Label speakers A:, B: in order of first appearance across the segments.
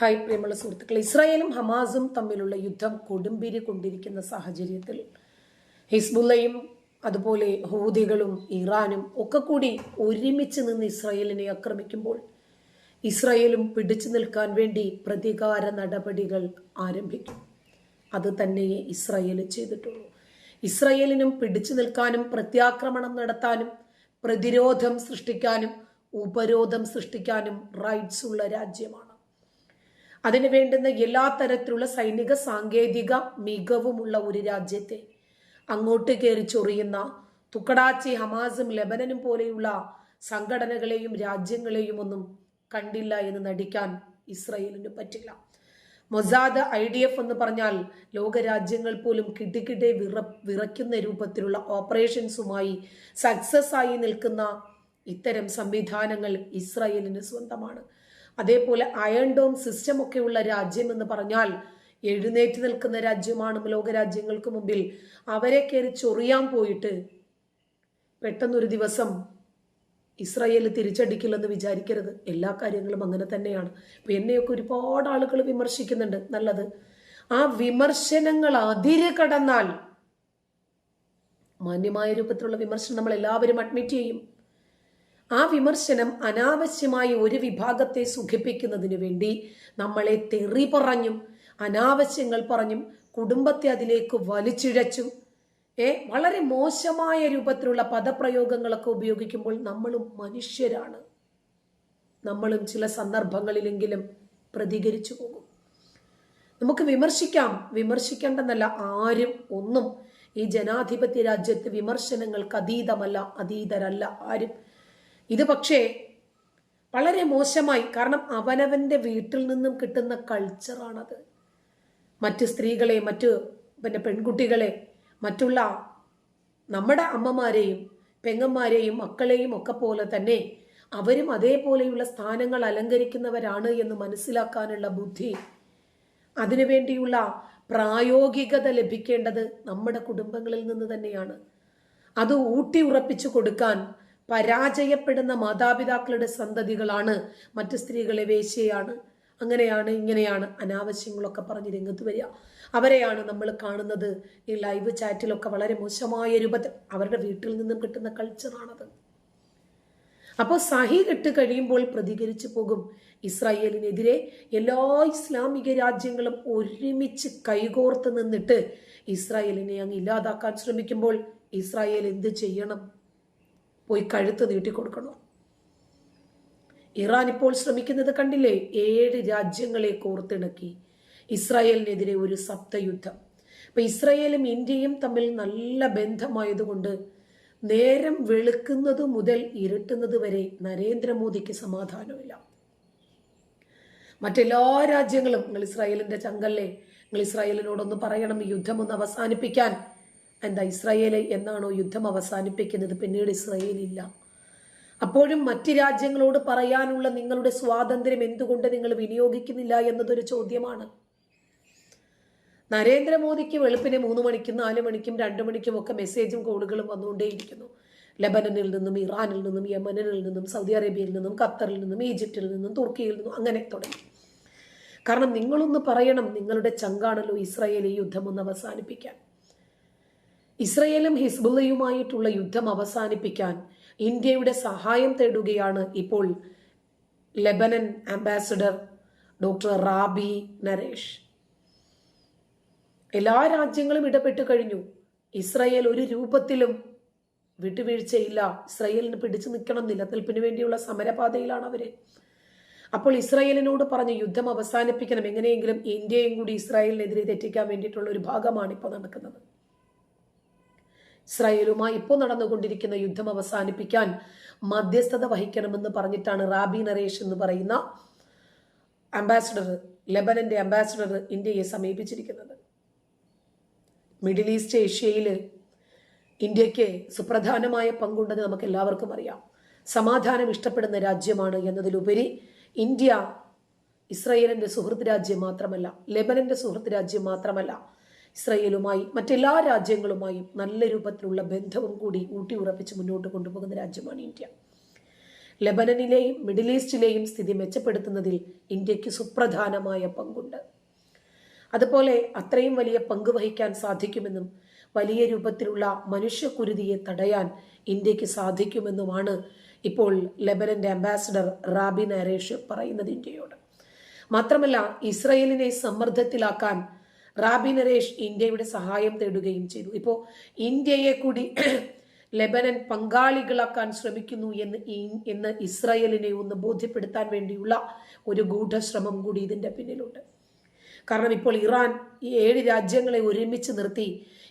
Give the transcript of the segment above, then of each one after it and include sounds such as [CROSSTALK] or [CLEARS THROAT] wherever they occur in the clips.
A: Hi പ്രിയമുള്ള സുഹൃത്തുക്കൾ ഇസ്രായേലും ഹമാസും തമ്മിലുള്ള യുദ്ധം കൊടുമ്പിരി കൊണ്ടിരിക്കുന്ന സാഹചര്യത്തിൽ ഹിസ്ബുള്ളയും അതുപോലെ ഹൂദികളും ഇറാനും ഒക്കെ കൂടി ഒരുമിച്ച് നിന്ന് ഇസ്രായേലിനെ ആക്രമിക്കുമ്പോൾ ഇസ്രായേലും പിടിച്ചു നിൽക്കാൻ വേണ്ടി പ്രതികാര നടപടികൾ ആരംഭിക്കും. അത് തന്നെയേ ഇസ്രായേൽ ചെയ്തിട്ടുള്ളൂ. ഇസ്രായേലിനും പിടിച്ചു നിൽക്കാനും പ്രത്യാക്രമണം നടത്താനും പ്രതിരോധം സൃഷ്ടിക്കാനും ഉപരോധം സൃഷ്ടിക്കാനും റൈറ്റ്സ് ഉള്ള രാജ്യമാണ്. അതിന് വേണ്ടുന്ന എല്ലാ തരത്തിലുള്ള സൈനിക സാങ്കേതിക മികവുമുള്ള ഒരു രാജ്യത്തെ. അങ്ങോട്ട് കയറി ചൊറിയുന്ന തുക്കടാച്ചി ഹമാസും ലബനനും പോലെയുള്ള സംഘടനകളെയും രാജ്യങ്ങളെയും ഒന്നും കണ്ടില്ല എന്ന് നടിക്കാൻ ഇസ്രയേലിന് പറ്റില്ല. മൊസാദ് ഐ ഡി എഫ് എന്ന് പറഞ്ഞാൽ ലോകരാജ്യങ്ങൾ പോലും കിടുകിടെ വിറ വിറയ്ക്കുന്ന രൂപത്തിലുള്ള ഓപ്പറേഷൻസുമായി സക്സസ് ആയി നിൽക്കുന്ന ഇത്തരം സംവിധാനങ്ങൾ ഇസ്രയേലിന് സ്വന്തമാണ്. അതേപോലെ അയൺ ഡോം സിസ്റ്റം ഒക്കെയുള്ള രാജ്യം എന്ന് പറഞ്ഞാൽ എഴുന്നേറ്റ് നിൽക്കുന്ന രാജ്യമാണ് ലോകരാജ്യങ്ങൾക്ക് മുമ്പിൽ. അവരെ കയറി ചൊറിയാൻ പോയിട്ട് പെട്ടെന്നൊരു ദിവസം ഇസ്രായേൽ തിരിച്ചടിക്കില്ലെന്ന് വിചാരിക്കരുത്. എല്ലാ കാര്യങ്ങളും അങ്ങനെ തന്നെയാണ്. ഇപ്പം എന്നെയൊക്കെ ഒരുപാട് ആളുകൾ വിമർശിക്കുന്നുണ്ട്. നല്ലത്. ആ വിമർശനങ്ങൾ അതിര് കടന്നാൽ മാന്യമായ രൂപത്തിലുള്ള വിമർശനം നമ്മൾ എല്ലാവരും അഡ്മിറ്റ് ചെയ്യും. ആ വിമർശനം അനാവശ്യമായി ഒരു വിഭാഗത്തെ സുഖിപ്പിക്കുന്നതിന് വേണ്ടി നമ്മളെ തെറി പറഞ്ഞും അനാവശ്യങ്ങൾ പറഞ്ഞും കുടുംബത്തെ അതിലേക്ക് വലിച്ചിഴച്ചു ഏ വളരെ മോശമായ രൂപത്തിലുള്ള പദപ്രയോഗങ്ങളൊക്കെ ഉപയോഗിക്കുമ്പോൾ നമ്മളും മനുഷ്യരാണ്. നമ്മളും ചില സന്ദർഭങ്ങളിലെങ്കിലും പ്രതികരിച്ചു പോകും. നമുക്ക് വിമർശിക്കാം. വിമർശിക്കേണ്ടെന്നല്ല ആരും ഒന്നും ഈ ജനാധിപത്യ രാജ്യത്ത് വിമർശനങ്ങൾക്ക് അതീതമല്ല അതീതരല്ല ആരും ഇത് പക്ഷേ വളരെ മോശമായി കാരണം അവനവന്റെ വീട്ടിൽ നിന്നും കിട്ടുന്ന കൾച്ചറാണത്. മറ്റ് സ്ത്രീകളെ മറ്റ് പിന്നെ പെൺകുട്ടികളെ മറ്റുള്ള നമ്മുടെ അമ്മമാരെയും പെങ്ങന്മാരെയും മക്കളെയും ഒക്കെ പോലെ തന്നെ അവരും അതേപോലെയുള്ള സ്ഥാനങ്ങൾ അലങ്കരിക്കുന്നവരാണ് എന്ന് മനസ്സിലാക്കാനുള്ള ബുദ്ധി. അതിനുവേണ്ടിയുള്ള പ്രായോഗികത ലഭിക്കേണ്ടത് നമ്മുടെ കുടുംബങ്ങളിൽ നിന്ന് തന്നെയാണ്. അത് ഊട്ടി ഉറപ്പിച്ചു കൊടുക്കാൻ പരാജയപ്പെടുന്ന മാതാപിതാക്കളുടെ സന്തതികളാണ് മറ്റു സ്ത്രീകളെ വേശ്യയാണ്. അങ്ങനെയാണ് ഇങ്ങനെയാണ് അനാവശ്യങ്ങളൊക്കെ പറഞ്ഞ് രംഗത്ത് വരിക. അവരെയാണ് നമ്മൾ കാണുന്നത് ഈ ലൈവ് ചാറ്റിലൊക്കെ വളരെ മോശമായ രൂപത്തിൽ അവരുടെ വീട്ടിൽ നിന്നും കിട്ടുന്ന കൾച്ചറാണത് അപ്പോൾ സഹി കെട്ട് കഴിയുമ്പോൾ പ്രതികരിച്ചു പോകും. ഇസ്രായേലിനെതിരെ എല്ലാ ഇസ്ലാമിക രാജ്യങ്ങളും ഒരുമിച്ച് കൈകോർത്ത് നിന്നിട്ട് ഇസ്രായേലിനെ അങ്ങ് ഇല്ലാതാക്കാൻ ശ്രമിക്കുമ്പോൾ ഇസ്രായേൽ എന്ത് ചെയ്യണം? പോയി കഴുത്ത് നീട്ടിക്കൊടുക്കണോ ഇറാൻ ഇപ്പോൾ ശ്രമിക്കുന്നത് കണ്ടില്ലേ? ഏഴ് രാജ്യങ്ങളെ കോർത്തിണക്കി. ഇസ്രായേലിനെതിരെ ഒരു സപ്തയുദ്ധം. അപ്പൊ ഇസ്രായേലും ഇന്ത്യയും തമ്മിൽ നല്ല ബന്ധമായതുകൊണ്ട് നേരം വെളുക്കുന്നത് മുതൽ ഇരുട്ടുന്നത് വരെ നരേന്ദ്രമോദിക്ക് സമാധാനമില്ല. മറ്റെല്ലാ രാജ്യങ്ങളും നിങ്ങൾ ഇസ്രായേലിന്റെ ചങ്കല്ലേ? നിങ്ങൾ ഇസ്രായേലിനോടൊന്ന് പറയണം ഈ യുദ്ധം ഒന്ന് അവസാനിപ്പിക്കാൻ. എന്താ ഇസ്രായേൽ എന്നാണോ യുദ്ധം അവസാനിപ്പിക്കുന്നത്? പിന്നീട് ഇസ്രായേൽ ഇല്ല അപ്പോഴും മറ്റ് രാജ്യങ്ങളോട് പറയാനുള്ള നിങ്ങളുടെ സ്വാതന്ത്ര്യം എന്തുകൊണ്ട് നിങ്ങൾ വിനിയോഗിക്കുന്നില്ല എന്നതൊരു ചോദ്യമാണ്. നരേന്ദ്രമോദിക്ക് വെളുപ്പിനെ മൂന്ന് മണിക്കും നാല് മണിക്കും രണ്ട് മണിക്കും ഒക്കെ മെസ്സേജും കോളുകളും വന്നുകൊണ്ടേയിരിക്കുന്നു. ലബനനിൽ നിന്നും ഇറാനിൽ നിന്നും യമനിൽ നിന്നും സൗദി അറേബ്യയിൽ നിന്നും ഖത്തറിൽ നിന്നും ഈജിപ്തിൽ നിന്നും തുർക്കിയിൽ നിന്നും അങ്ങനെ തുടങ്ങി. കാരണം നിങ്ങളൊന്ന് പറയണം നിങ്ങളുടെ ചങ്കാണല്ലോ ഇസ്രായേൽ ഈ യുദ്ധം ഒന്ന് അവസാനിപ്പിക്കാൻ. ഇസ്രയേലും ഹിസ്ബുള്ളയുമായിട്ടുള്ള യുദ്ധം അവസാനിപ്പിക്കാൻ ഇന്ത്യയുടെ സഹായം തേടുകയാണ് ഇപ്പോൾ Lebanon ambassador doctor Rabie Narsh. എല്ലാ രാജ്യങ്ങളും ഇടപെട്ട് കഴിഞ്ഞു. ഇസ്രയേൽ ഒരു രൂപത്തിലും വിട്ടുവീഴ്ചയില്ല. ഇസ്രയേലിന് പിടിച്ചു നിൽക്കണം നിലനിൽപ്പിന് വേണ്ടിയുള്ള സമരപാതയിലാണ് അവർ. അപ്പോൾ ഇസ്രായേലിനോട് പറഞ്ഞ് യുദ്ധം അവസാനിപ്പിക്കണം. എങ്ങനെയെങ്കിലും ഇന്ത്യയും കൂടി ഇസ്രായേലിനെതിരെ തെറ്റിക്കാൻ വേണ്ടിയിട്ടുള്ള ഒരു ഭാഗമാണ് ഇപ്പോൾ നടക്കുന്നത്. ഇസ്രായേലുമായി ഇപ്പോൾ നടന്നുകൊണ്ടിരിക്കുന്ന യുദ്ധം അവസാനിപ്പിക്കാൻ മധ്യസ്ഥത വഹിക്കണമെന്ന് പറഞ്ഞിട്ടാണ് റാബി നരേഷ് എന്ന് പറയുന്ന അംബാസിഡർ ലെബനന്റെ അംബാസിഡർ ഇന്ത്യയെ സമീപിച്ചിരിക്കുന്നത്. മിഡിൽ ഈസ്റ്റ് ഏഷ്യയിൽ ഇന്ത്യയ്ക്ക് സുപ്രധാനമായ പങ്കുണ്ടെന്ന് നമുക്ക് എല്ലാവർക്കും അറിയാം. സമാധാനം ഇഷ്ടപ്പെടുന്ന രാജ്യമാണ് എന്നതിലുപരി ഇന്ത്യ ഇസ്രയേലിന്റെ സുഹൃത്ത് രാജ്യം മാത്രമല്ല ലെബനന്റെ സുഹൃത്ത് രാജ്യം മാത്രമല്ല ഇസ്രയേലുമായി മറ്റെല്ലാ രാജ്യങ്ങളുമായും നല്ല രൂപത്തിലുള്ള ബന്ധവും കൂടി ഊട്ടി ഉറപ്പിച്ച് മുന്നോട്ട് കൊണ്ടുപോകുന്ന രാജ്യമാണ് ഇന്ത്യ. ലെബനനിലെയും മിഡിൽ ഈസ്റ്റിലെയും സ്ഥിതി മെച്ചപ്പെടുത്തുന്നതിൽ ഇന്ത്യയ്ക്ക് സുപ്രധാനമായ പങ്കുണ്ട്. അതുപോലെ അത്രയും വലിയ പങ്ക് വഹിക്കാൻ സാധിക്കുമെന്നും വലിയ രൂപത്തിലുള്ള മനുഷ്യക്കുരുതിയെ തടയാൻ ഇന്ത്യയ്ക്ക് സാധിക്കുമെന്നുമാണ് ഇപ്പോൾ ലെബനന്റെ അംബാസഡർ റാബി നരേഷ് പറയുന്നത് ഇന്ത്യയോട്. മാത്രമല്ല ഇസ്രയേലിനെ സമ്മർദ്ദത്തിലാക്കാൻ റാബി നരേഷ് ഇന്ത്യയുടെ സഹായം തേടുകയും ചെയ്തു. ഇപ്പോൾ ഇന്ത്യയെ കൂടി [CLEARS THROAT] ലെബനൻ പങ്കാളികളാക്കാൻ ശ്രമിക്കുന്നു എന്ന് എന്ന് ഇസ്രായേലിനെ ഒന്ന് ബോധ്യപ്പെടുത്താൻ വേണ്ടിയുള്ള ഒരു ഗൂഢശ്രമം കൂടി ഇതിന്റെ പിന്നിലുണ്ട്. കാരണം ഇപ്പോൾ ഇറാൻ ഈ ഏഴ് രാജ്യങ്ങളെ ഒരുമിച്ച് നിർത്തി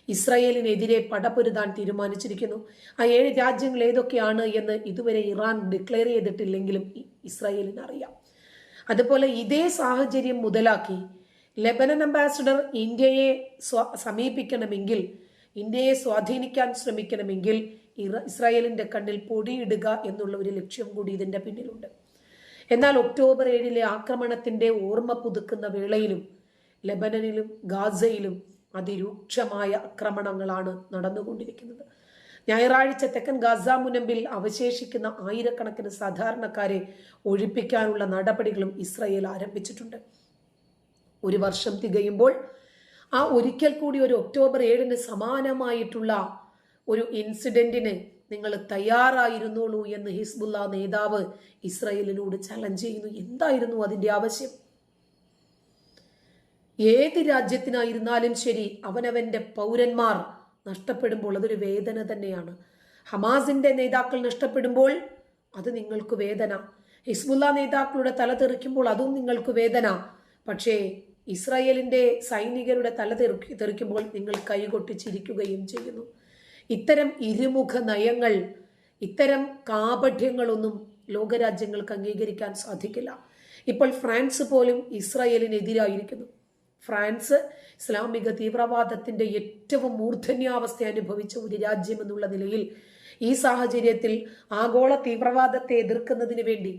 A: ഇസ്രായേലിനെതിരെ പടപൊരുതാൻ തീരുമാനിച്ചിരിക്കുന്നു. ആ ഏഴ് രാജ്യങ്ങൾ ഏതൊക്കെയാണ് എന്ന് ഇതുവരെ ഇറാൻ ഡിക്ലെയർ ചെയ്തിട്ടില്ലെങ്കിലും ഇസ്രായേലിന് അറിയാം. അതുപോലെ ഇതേ സാഹചര്യം മുതലാക്കി ലെബനൻ അംബാസഡർ ഇന്ത്യയെ സമീപിക്കണമെങ്കിൽ ഇന്ത്യയെ സ്വാധീനിക്കാൻ ശ്രമിക്കണമെങ്കിൽ ഇസ്രായേലിന്റെ കണ്ണിൽ പൊടിയിടുക എന്നുള്ള ഒരു ലക്ഷ്യം കൂടി ഇതിന്റെ പിന്നിലുണ്ട്. എന്നാൽ ഒക്ടോബർ ഏഴിലെ ആക്രമണത്തിന്റെ ഓർമ്മ പുതുക്കുന്ന വേളയിലും ലെബനനിലും ഗാസയിലും അതിരൂക്ഷമായ ആക്രമണങ്ങളാണ് നടന്നുകൊണ്ടിരിക്കുന്നത്. ഞായറാഴ്ച തെക്കൻ ഗാസ മുനമ്പിൽ അവശേഷിക്കുന്ന ആയിരക്കണക്കിന് സാധാരണക്കാരെ ഒഴിപ്പിക്കാനുള്ള നടപടികളും ഇസ്രയേൽ ആരംഭിച്ചിട്ടുണ്ട്. ഒരു വർഷം തികയുമ്പോൾ ആ ഒരിക്കൽ കൂടി ഒരു ഒക്ടോബർ ഏഴിന് സമാനമായിട്ടുള്ള ഒരു ഇൻസിഡന്റിന് നിങ്ങൾ തയ്യാറായിരുന്നുള്ളൂ എന്ന് ഹിസ്ബുല്ല നേതാവ് ഇസ്രയേലിനോട് ചലഞ്ച് ചെയ്യുന്നു. എന്തായിരുന്നു അതിന്റെ ആവശ്യം? ഏത് രാജ്യത്തിനായിരുന്നാലും ശരി അവനവന്റെ പൗരന്മാർ നഷ്ടപ്പെടുമ്പോൾ അതൊരു വേദന തന്നെയാണ്. ഹമാസിന്റെ നേതാക്കൾ നഷ്ടപ്പെടുമ്പോൾ അത് നിങ്ങൾക്ക് വേദന. ഹിസ്ബുല്ല നേതാക്കളുടെ തല തെറിക്കുമ്പോൾ അതും നിങ്ങൾക്ക് വേദന. പക്ഷേ ഇസ്രായേലിന്റെ സൈനികരുടെ തല തെറുക്കി തെറിക്കുമ്പോൾ നിങ്ങൾ കൈകൊട്ടിച്ചിരിക്കുകയും ചെയ്യുന്നു. ഇത്തരം ഇരുമുഖ നയങ്ങൾ ഇത്തരം കാപഠ്യങ്ങളൊന്നും ലോകരാജ്യങ്ങൾക്ക് അംഗീകരിക്കാൻ സാധിക്കില്ല. ഇപ്പോൾ ഫ്രാൻസ് പോലും ഇസ്രായേലിനെതിരായിരിക്കുന്നു. ഫ്രാൻസ് ഇസ്ലാമിക തീവ്രവാദത്തിന്റെ ഏറ്റവും മൂർധന്യാവസ്ഥ അനുഭവിച്ച ഒരു രാജ്യമെന്നുള്ള നിലയിൽ ഈ സാഹചര്യത്തിൽ ആഗോള തീവ്രവാദത്തെ എതിർക്കുന്നതിന് വേണ്ടി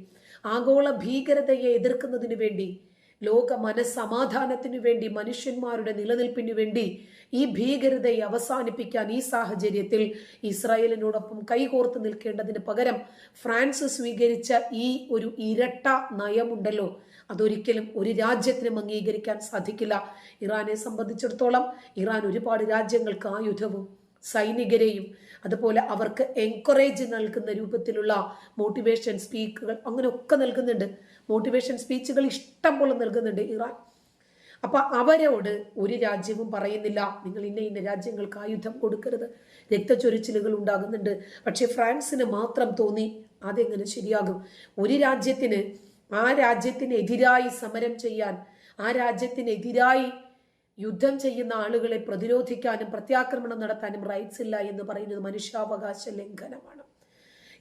A: ആഗോള ഭീകരതയെ എതിർക്കുന്നതിന് വേണ്ടി ലോക മനസ്സമാധാനത്തിനു വേണ്ടി മനുഷ്യന്മാരുടെ നിലനിൽപ്പിനു വേണ്ടി ഈ ഭീകരതയെ അവസാനിപ്പിക്കാൻ ഈ സാഹചര്യത്തിൽ ഇസ്രായേലിനോടൊപ്പം കൈകോർത്ത് നിൽക്കേണ്ടതിന് പകരം ഫ്രാൻസ് സ്വീകരിച്ച ഈ ഒരു ഇരട്ട നയമുണ്ടല്ലോ. അതൊരിക്കലും ഒരു രാജ്യത്തിനും അംഗീകരിക്കാൻ സാധിക്കില്ല. ഇറാനെ സംബന്ധിച്ചിടത്തോളം ഇറാൻ ഒരുപാട് രാജ്യങ്ങൾക്ക് ആയുധവും സൈനികരെയും അതുപോലെ അവർക്ക് എൻകറേജ് നൽകുന്ന രൂപത്തിലുള്ള മോട്ടിവേഷൻ സ്പീക്കുകൾ അങ്ങനെയൊക്കെ നൽകുന്നുണ്ട്. മോട്ടിവേഷൻ സ്പീച്ചുകൾ ഇഷ്ടം പോലെ നൽകുന്നുണ്ട് ഇറാൻ. അപ്പൊ അവരോട് ഒരു രാജ്യവും പറയുന്നില്ല. നിങ്ങൾ ഇന്ന ഇന്ന രാജ്യങ്ങൾക്ക് ആയുധം കൊടുക്കരുത്. രക്തചൊരിച്ചിലുകൾ ഉണ്ടാകുന്നുണ്ട്. പക്ഷെ ഫ്രാൻസിന് മാത്രം തോന്നി അതെങ്ങനെ ശരിയാകും? ഒരു രാജ്യത്തിന് ആ രാജ്യത്തിനെതിരായി സമരം ചെയ്യാൻ ആ രാജ്യത്തിനെതിരായി യുദ്ധം ചെയ്യുന്ന ആളുകളെ പ്രതിരോധിക്കാനും പ്രത്യാക്രമണം നടത്താനും റൈറ്റ്സ് ഇല്ല എന്ന് പറയുന്നത് മനുഷ്യാവകാശ ലംഘനമാണ്.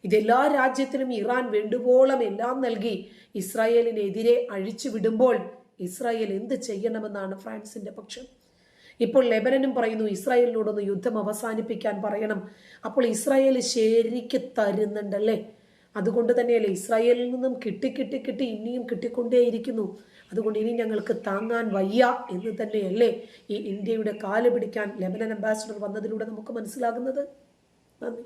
A: ഇതെല്ലാ രാജ്യത്തിനും ഇറാൻ വേണ്ടുവോളം എല്ലാം നൽകി ഇസ്രായേലിനെതിരെ അഴിച്ചു വിടുമ്പോൾ ഇസ്രായേൽ എന്ത് ചെയ്യണമെന്നാണ് ഫ്രാൻസിന്റെ പക്ഷം. ഇപ്പോൾ ലെബനനും പറയുന്നു ഇസ്രായേലിനോടൊന്ന് യുദ്ധം അവസാനിപ്പിക്കാൻ പറയണം. അപ്പോൾ ഇസ്രായേൽ ശരിക്ക് തരുന്നുണ്ടല്ലേ? അതുകൊണ്ട് തന്നെയല്ലേ ഇസ്രായേലിൽ നിന്നും കിട്ടി കിട്ടി കിട്ടി ഇനിയും കിട്ടിക്കൊണ്ടേയിരിക്കുന്നു. അതുകൊണ്ട് ഇനി ഞങ്ങൾക്ക് താങ്ങാൻ വയ്യ എന്ന് തന്നെയല്ലേ ഈ ഇന്ത്യയുടെ കാൽ പിടിക്കാൻ ലെബനൻ അംബാസിഡർ വന്നതിലൂടെ നമുക്ക് മനസ്സിലാകുന്നത്? നന്ദി.